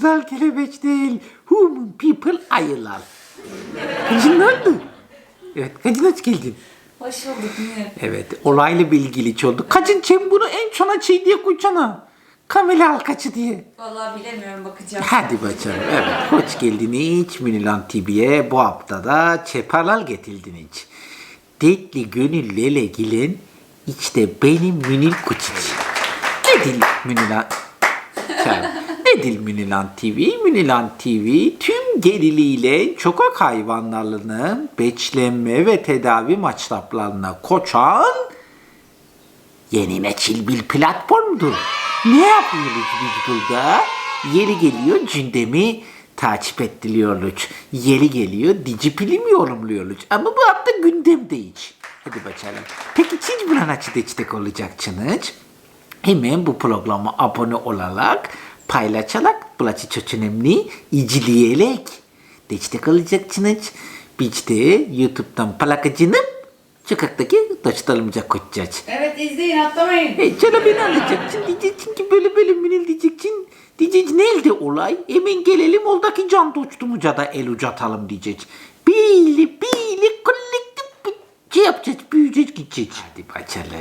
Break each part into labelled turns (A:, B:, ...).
A: Kılıçlar kelebeç değil. Human people ayılar. Oldu? Evet, Kacın hoş geldin.
B: Hoş bulduk Münir.
A: Evet, olayla bilgili oldu. Kacın sen bunu en sona şey diye koysana. Kamera halkacı diye.
B: Vallahi bilemiyorum bakacağım.
A: Hadi bakalım. Evet, hoş geldiniz Minilan TV'ye. Bu hafta da Çeparlal getirdiniz. Detli gönüllere gilen işte benim Münil Kuçiç. Nedir Minilan? Sen, Nedir Minilan TV? Minilan TV tüm geriliğiyle sokak hayvanlarının beçlenme ve tedavi maçlaplarına koçan yeni nesil bir platformdur. Ne yapıyoruz biz burada? Yeri geliyor gündemi takip ettiriyoruz. Yeri geliyor dici film yorumluyoruz. Ama bu hafta gündem değil. Hadi bakalım. Peki siz buna nasıl destek olacaksınız? Hemen bu programa abone olarak, paylaşarak, burası çok önemli, izleyerek destek alacaksınız. Biz de YouTube'dan plakacınıp sokaktaki dostlarımıza koyacağız.
B: Evet izleyin atlamayın.
A: Hey, sana beni anlatacaksın. Diyeceksin ki böyle böyle minil diyeceksin. Diyeceksin nerede olay? Hemen gelelim oradaki can dostumuza da el uzatalım diyecek. Bili bili kolektif bir şey yapacağız. Büyüyeceğiz gideceğiz. Hadi bakalım.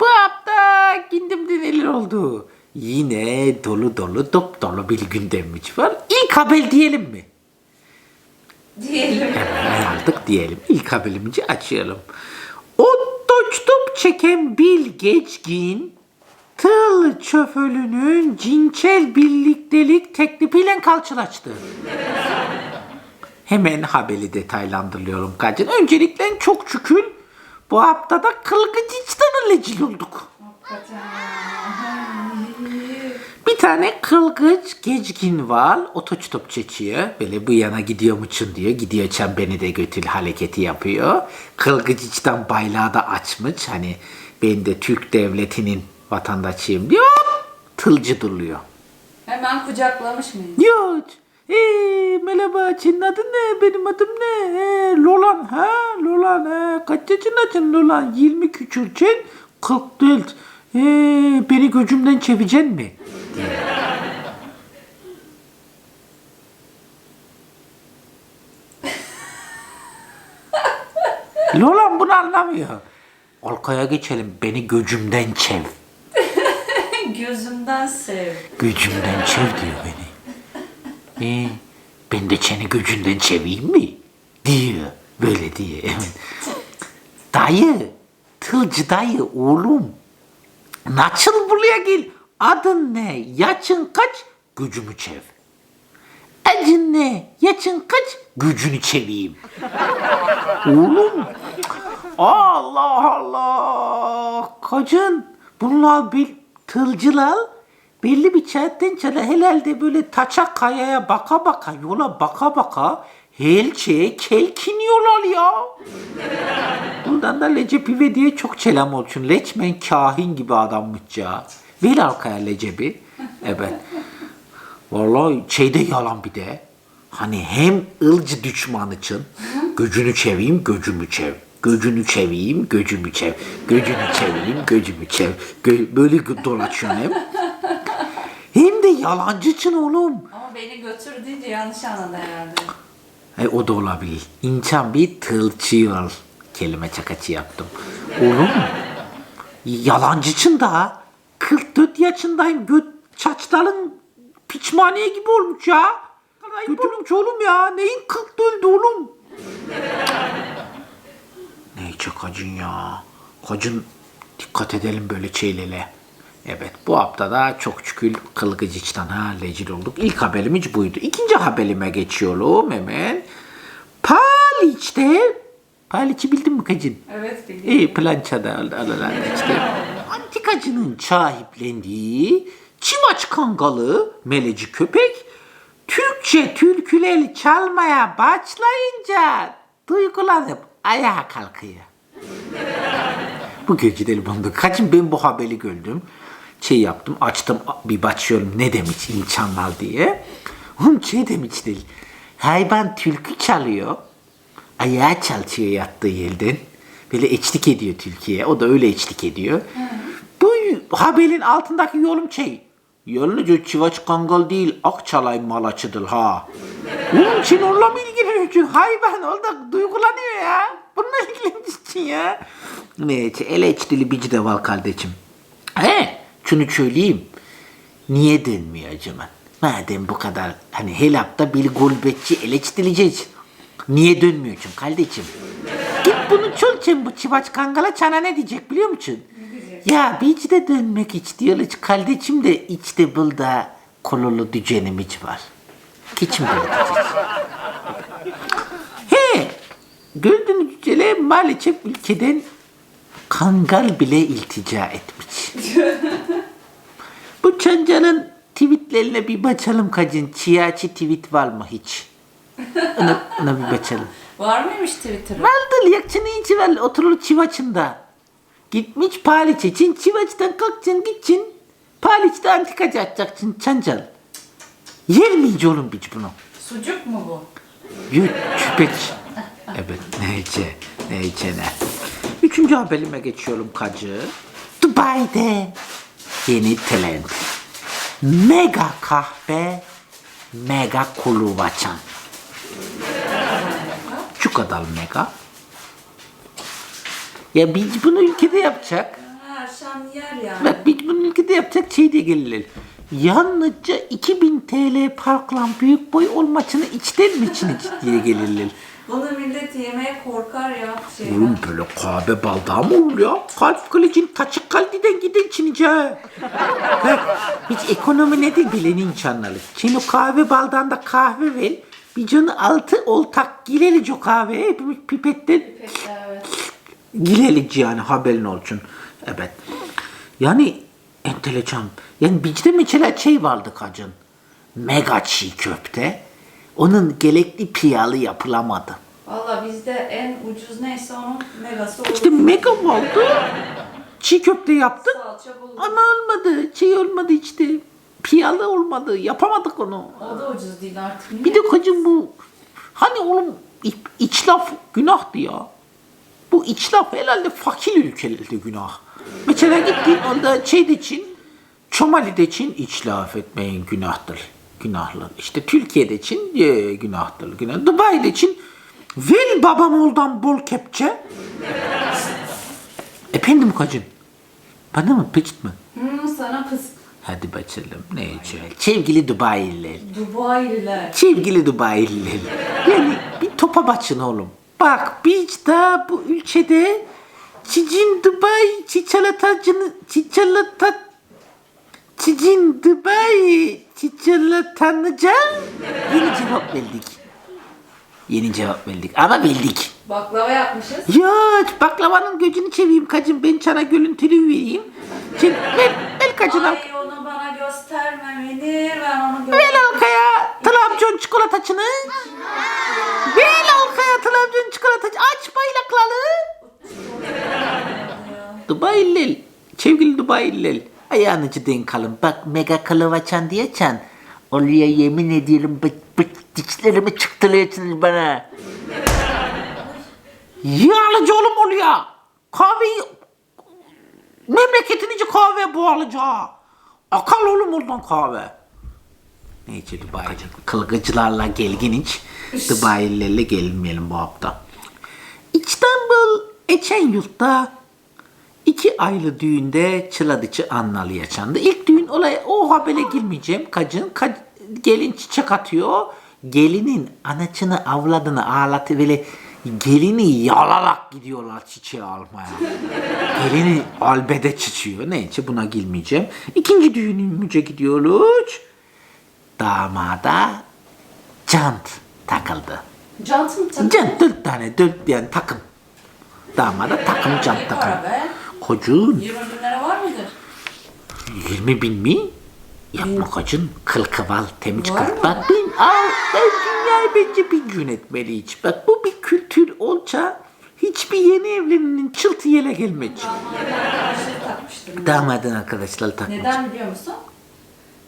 A: Bu hafta gündemde neler oldu? Yine dolu dolu dop dolu bir gündemimiz var. İlk haber diyelim mi?
B: Diyelim.
A: Hemen aldık diyelim. İlk haberimizi açalım. O top çeken Bill Geçkin tıl çöfölünün cinsel birliktelik teklifiyle karşılaştı. Hemen haberi detaylandırıyorum Kaçın. Öncelikle çok şükür bu haftada kılgıcıçtan lecil olduk. Bir tane kılgıç geçkin var. Otostop çekiyor. Böyle bu yana gidiyor muçun diyor. Gidiyor çen beni de götür hareketi yapıyor. Kılgıç içten bayrağı da açmış. Hani ben de Türk devletinin vatandaşıyım diyor. Tılcı duruyor.
B: Hemen kucaklamış mıyız?
A: Yok. Ee, merhaba senin adın ne? Benim adım ne? Ee, Lolan ha? Lolan ha? Kaç yaşındasın Lolan? 20 küçülcen 44. Ee, beni gözümden çevireceksin mi? Lolan bunu anlamıyor. Olkaya geçelim. Beni gözümden çev.
B: Gözümden sev.
A: Gücümden çev diyor beni. Ee, ben de seni gücünden çeveyim mi? Diyor. Böyle diyor. Dayı. Tılcı dayı oğlum. Nasıl buraya gel? Adın ne? Yaşın kaç? Gücümü çev. Acın ne? Yaşın kaç? Gücünü çeveyim. Oğlum. Allah Allah. Kocun. Bunlar bir tılcılar belli bir çatten çala herhalde böyle taçak kayaya baka baka yola baka baka helçeye kelkiniyorlar ya. Buradan da Lecepi diye çok çelam olsun. Leçmen kahin gibi adammış ya. Ver arkaya Lecebi. Evet. Vallahi şeyde yalan bir de. Hani hem ılcı düşman için gücünü çeveyim gözümü çev. Göcünü çeveyim, gözümü çev. Göcünü çeveyim, gözümü çev. Gö- böyle dolaşıyorsun hem. Hem de yalancı için oğlum.
B: Ama beni götür deyince yanlış anladı herhalde.
A: E, o da olabilir. İnsan bir tılçıyor. Kelime çakacı yaptım. Oğlum yalancı için da 44 yaşındayım. Göt çaçların piçmaniye gibi olmuş ya. Götürmüş oğlum ya. Neyin 44 oğlum? Neyse kacın ya. Kacın dikkat edelim böyle şeylere. Evet bu hafta da çok şükür kılgıcıçtan ha lecil olduk. İlk haberimiz buydu. İkinci haberime geçiyorum hemen. Paliç'te Paliç'i bildin mi kacın?
B: Evet bildim.
A: İyi plançada alınan işte. Antikacının sahiplendiği Çimaç Kangalı meleci köpek Türkçe türküleri çalmaya başlayınca duygulanıp ayağa kalkıyor. bu gece bandı. Kaçın ben bu haberi gördüm. Şey yaptım açtım bir bakıyorum ne demiş insanlar diye. Oğlum şey demiş değil. Hayvan türkü çalıyor. Ayağa çalıyor yattığı yerden. Böyle eçlik ediyor Türkiye. O da öyle eçlik ediyor. Bu haberin altındaki yorum şey. Yalnızca Çıvaç Kangal değil Akçalay Malaçıdır ha. Onun için onunla mı ilgileniyorsun? Hayvan orada duygulanıyor ya. Bununla ilgileniyorsun ya. Neyse eleştiri bici de var kardeşim. He şunu söyleyeyim. Niye dönmüyor acaba? Madem bu kadar hani helapta bir gurbetçi eleştireceğiz. Niye dönmüyorsun kardeşim? Git bunu çöl bu çıvaç kangala çana ne diyecek biliyor musun? Ya bir de dönmek istiyoruz. Kardeşim de işte burada kololu düzenimiz var. Geçin böyle diyeceğiz. He, gördüğünüz üzere maalesef ülkeden kangal bile iltica etmiş. Bu Çancal'ın tweetlerine bir bakalım kacın. Çiyaçı tweet var mı hiç? Ona, ona bir bakalım.
B: Var mıymış Twitter'ı?
A: Vardır yakçını içi var oturur çivaçında. Gitmiş paliç için çivaçtan kalkacaksın gideceksin. Paliçte antikacı atacaksın Çancal. Yer miyiz oğlum biz bunu?
B: Sucuk mu bu?
A: Yut çüpeç. Evet neyse neyse ne. Üçüncü haberime geçiyorum kacı. Dubai'de yeni trend. Mega kahve, mega kulu açan. Şu kadar mega. Ya biz bunu ülkede yapacak.
B: Ha, şan yer yani.
A: Bak biz bunu ülkede yapacak şey de gelirler. Yalnızca 2000 TL parklan büyük boy olmasını içten mi içine diye gelirler.
B: Bunu millet yemeye korkar ya. Şey.
A: Oğlum böyle kahve baldağı mı olur ya? Kalp kılıcın taçık kalbiden giden içince. Bak hiç ekonomi nedir bilen insanları. O kahve baldağında kahve ver. Bir canı altı oltak gileriz o kahveye. Hepimiz pipetten
B: Peki, evet.
A: Gilelici yani haberin olsun. Evet. Yani enteresan. Yani bizde mesela şey vardı kacın. Mega çiğ köfte. Onun gerekli piyalı yapılamadı.
B: Valla bizde en ucuz neyse onun megası olur.
A: İşte mega vardı. Çiğ köfte yaptık.
B: Salça.
A: Ama olmadı. Şey olmadı işte. Piyalı olmadı. Yapamadık onu.
B: O da ucuz değil artık.
A: Bir de kacın bu hani oğlum iç laf günahtı ya. Bu iç laf herhalde fakir ülkelerde günah. Mesela gittiğin anda şeyde için Çomali'de için iç laf etmeyin günahtır. Günahlı. İşte Türkiye'de için e, günahtır. Günah. Dubai'de için ver babam oldan bol kepçe. Efendim kacın. Bana mı peçit mi?
B: Hmm, sana kız.
A: Hadi bakalım ne içiyor? Sevgili Dubai'liler.
B: Dubai'liler.
A: Sevgili Dubai'liler. Yani bir topa başın oğlum. Bak biz de bu ülkede Çicin Dubai çiçalatacını çiçalata Çicin Dubai çiçalatanıca yeni cevap verdik. Yeni cevap verdik ama bildik.
B: Baklava yapmışız.
A: Ya baklavanın gözünü çeveyim kacım ben sana görüntülü vereyim. Şimdi ben, ben kacın al.
B: Ay onu bana gösterme Münir. Ben onu.
A: Ver Alkaya Trabzon çikolatasını. Ver Alkaya Trabzon çikolatası. Aç baylakları. Dubai'liler. Sevgili Dubai'liler. Ayağınızı denk alın. Bak mega kalavaçan diyeceksin. Oraya yemin ediyorum bıç bıç dişlerimi çıktırıyorsunuz bana. Yağlıcı oğlum oluyor. Kahveyi memleketinici kahve boğalacağı. Akal oğlum oradan kahve. Neyse Dubai. Kılgıcılarla gelgin hiç. Dubai'lilerle gelinmeyelim bu hafta. İstanbul Eçenyurt'ta iki aylı düğünde çıladıçı annalı yaşandı. İlk düğün olay o habere girmeyeceğim. Kacın ka- gelin çiçek atıyor. Gelinin anacını avladını ağlatı böyle gelini yalarak gidiyorlar çiçeği almaya. Gelini albede çiçiyor. Neyse buna girmeyeceğim. İkinci düğünümüze gidiyoruz. Damada cant takıldı.
B: Cantım takım.
A: Cant dört tane dört yani takım. Damada takım cant takım. Kocun
B: 20 bin lira var mıdır?
A: 20 bin mi? Yapma kocun kıl kıval temiz
B: Var
A: kız.
B: mı?
A: Bak ben, al, ben dünyayı bence bir yönetmeliyiz. Bak bu bir kültür olsa hiçbir yeni evlinin çıltı yele.
B: Damadına şey takmıştım.
A: Damadın arkadaşlar takmış.
B: Neden biliyor musun?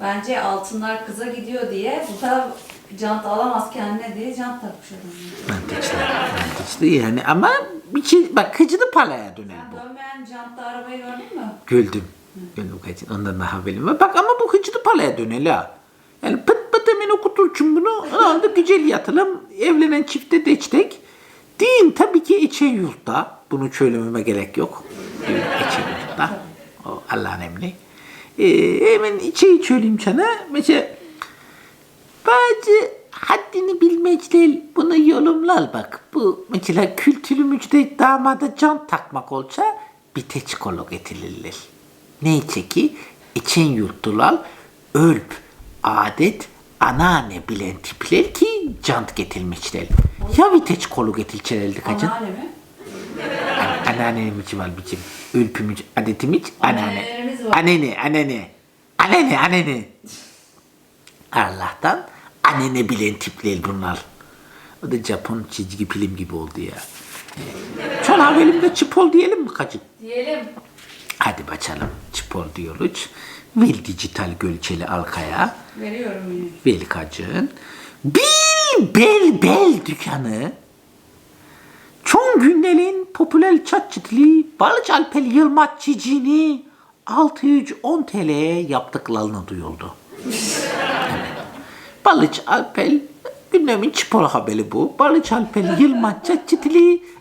B: Bence altınlar kıza gidiyor diye bu da jant alamaz kendine diye jant takmış adam.
A: Mantıklı. Mantıklı yani ama bir şey bak kıcılı palaya döner bu.
B: Dönmeyen jantlı arabayı gördün mü?
A: Güldüm. Benim kacın ondan daha haberim var. Bak ama bu hıcıdı palaya döneli ha. Yani pıt pıt hemen okuturçum bunu. Anda güzel yatalım. Evlenen çifte deçtek. Din tabii ki içe yurtta. Bunu söylememe gerek yok. Düğün içe yurtta. O Allah'ın emri. Ee, hemen içeyi söyleyeyim sana. Mesela bazı haddini bilmeciler bunu yorumlar bak. Bu mesela kültürümüzde damada can takmak olsa bir teçkolo getirirler. Neyse ki için yurttular ölp, adet, anneanne bilen tipler ki cant getirmişler. Ya bir teçkolu getirçelerdi kaçın?
B: Anneanne mi?
A: Anneannemiz var bizim. Ülpümüz, adetimiz, anneanne.
B: Anneannelerimiz var.
A: Annene, annene. Annene, annene. Allah'tan annene bilen tipler bunlar. O da Japon çizgi film gibi oldu ya. Son haberimde çipol diyelim mi kacık?
B: Diyelim.
A: Hadi bakalım çipol diyoruz. Vil dijital gölçeli alkaya.
B: Veriyorum yine.
A: Velikacın Bil Bel Bel dükkanı Çon günlerin popüler çatçıtlı Balıç Alpel Yılmaz çiçeğini 610 TL'ye yaptıklarını duyuldu. evet. Balıç Alpel gündemin spor haberi bu. Balıç Alpel Yılmaz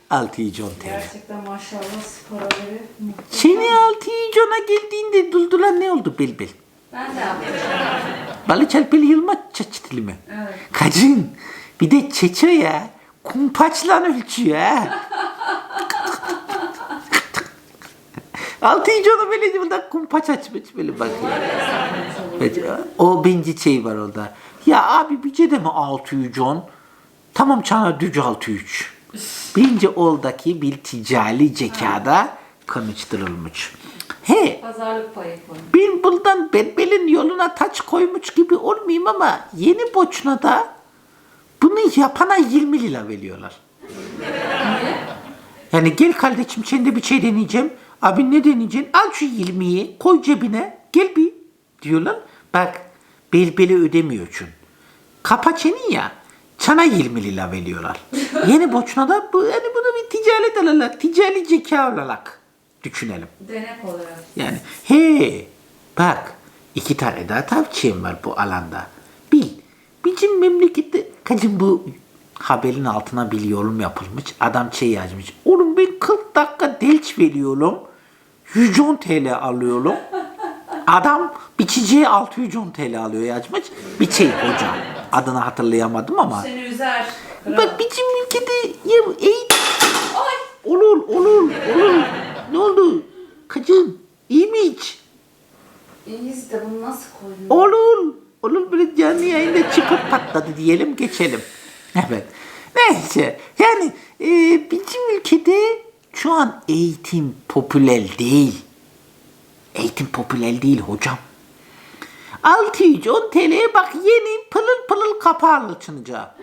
A: çatçıtlı 610 TL.
B: Gerçekten maşallah muhteşem.
A: Seni 610'a geldiğinde duldular ne oldu Bel Bel?
B: Ben de yaptım.
A: Balıç Alpel Yılmaz çatçıtlı mı?
B: Evet.
A: Kacın bir de çeçe ya. Kumpaçla ölçüyor ha. Altı ince onu böyle burada kumpaç açmış böyle bakıyor. Evet, o bence şey var orada. Ya abi bize de mi 610? Tamam çana düz 603. Bence oradaki bir ticari zekada konuşturulmuş. He,
B: Pazarlık payı koy.
A: ben buradan Belbel'in yoluna taç koymuş gibi olmayayım ama yeni Boçna'da bunu yapana 20 lira veriyorlar. Yani gel kardeşim sen de bir şey deneyeceğim. Abi ne deneyeceksin? Al şu 20'yi koy cebine gel bir diyorlar. Bak Belbel'e ödemiyorsun. Kapa çeni ya. Sana 20 lira veriyorlar. Yeni Boçna'da bu, yani bunu bir ticaret olarak, ticari zeka olarak düşünelim.
B: Denek olarak.
A: Yani he bak iki tane daha tavsiyem var bu alanda. Bil bizim memlekette kacım bu haberin altına bir yorum yapılmış. Adam şey yazmış. Oğlum ben 40 dakika delç veriyorum. 110 TL alıyorum. Adam bir çiçeğe 610 TL alıyor yazmış. Bir şey hocam. Adını hatırlayamadım ama.
B: Seni üzer. Kral.
A: Bak bizim ülkede ya eğitim
B: Ay!
A: Olur, olur, olur. Ne oldu? Kacın, iyi mi hiç?
B: İyiyiz de bunu nasıl koydun?
A: Olur, olur böyle canlı yayında çıkıp patladı diyelim, geçelim. Evet. Neyse, yani e, bizim ülkede şu an eğitim popüler değil. Eğitim popüler değil hocam. 610 TL'ye bak yeni pılıl pılıl kapağı açılacak.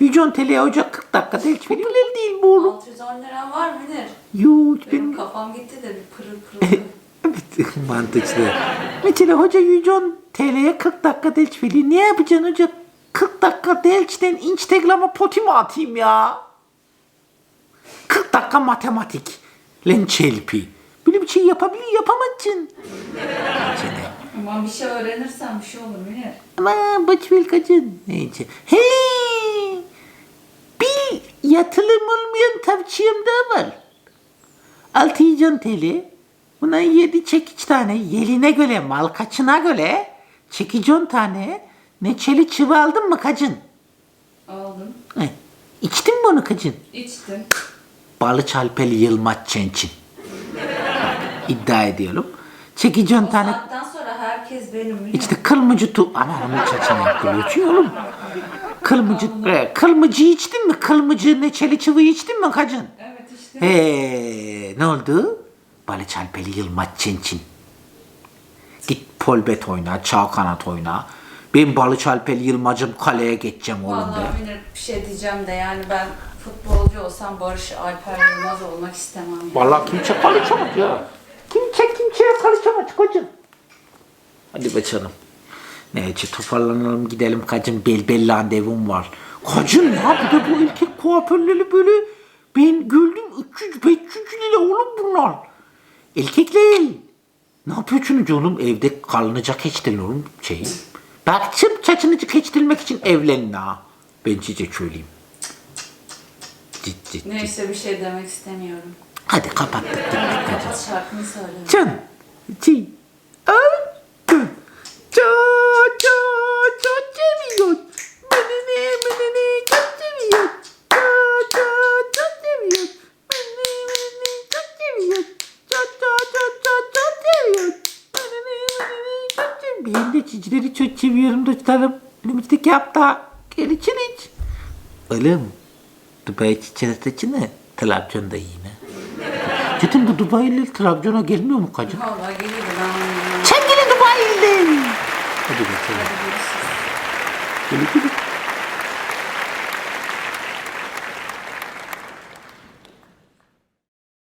A: 110 TL'ye hoca 40 dakika hiç popüler değil bu oğlum.
B: 610 lira var mı Münir?
A: Yok
B: Benim
A: benim
B: kafam gitti de bir pırıl pırıl.
A: Evet mantıklı. Mesela hoca 110 TL'ye 40 dakika delç veriyor. Ne yapacaksın hoca? 40 dakika delçten Instagram'a poti mi atayım ya? 40 dakika matematik. Len çelpi. Bir şey yapabilir yapamazsın. Seni.
B: Ama bir şey öğrenirsen bir şey olur Münir.
A: Ama boş ver kaçın. Neyse. He! Bir yatırım olmayan tavsiyem daha var. 610 TL. Buna 7 çekiç tane. Yeline göre, mal kaçına göre çekici 10 tane. Neçeli çıvı aldın mı kacın?
B: Aldım.
A: He. İçtin mi onu kacın?
B: İçtim.
A: Balı çalpeli Yılmaz Çençin. İddia ediyorum. Çekici 10
B: O
A: tane.
B: saatten sonra herkes benim Münir.
A: İşte kılmıcı tu... Ama onun çeçenek yapıyor oğlum. Kılmıcı... E, kılmıcı içtin mi? Kılmıcı neçeli çıvı içtin mi kacın?
B: Evet işte.
A: Eee ne oldu? Balı Çalpeli Yılmaz Çençin. Git polbet oyna, çağ kanat oyna. Ben Balı Çalpeli Yılmaz'ım kaleye geçeceğim oğlum de.
B: Vallahi Münir bir şey diyeceğim de yani ben futbolcu olsam Barış Alper Yılmaz olmak istemem. Yani.
A: Vallahi kimse karışamaz ya şeye karışamaz kocam. Hadi bakalım. Neyse toparlanalım gidelim kacım. Belbel randevum var. Kacım ya bir de bu erkek kuaförleri böyle ben güldüm 300 500 lira oğlum bunlar. Erkekler. Ne yapıyorsunuz oğlum? Evde kalınacak hiç keçtin oğlum şeyi. Bakçım saçınızı keçtirmek için evlenin ha. Ben size söyleyeyim. Cid, cid, cid.
B: Neyse bir şey demek istemiyorum.
A: Hadi kapattık. Gittik, hadi.
B: Şarkını söyle.
A: Canım. 2 öldüm. Çok çok çok seviyor. Beni ne beni ne çok seviyor. Çok çok çok seviyor. Beni beni çok seviyor. Çok çok çok çok çok seviyor. Beni ne beni ne çok seviyor. Ben de çizgileri çok seviyorum dostlarım. Önümüzdeki hafta gelişiriz. Oğlum Dubai çiçeği ne? Televizyonda yine. Cidden bu Dubai'li Trabzon'a gelmiyor mu kacım?
B: Valla geliyordu ben onu.
A: Sevgili Dubai'li. Hadi bakalım.
B: Hadi görüşürüz.
A: Görüşürüz.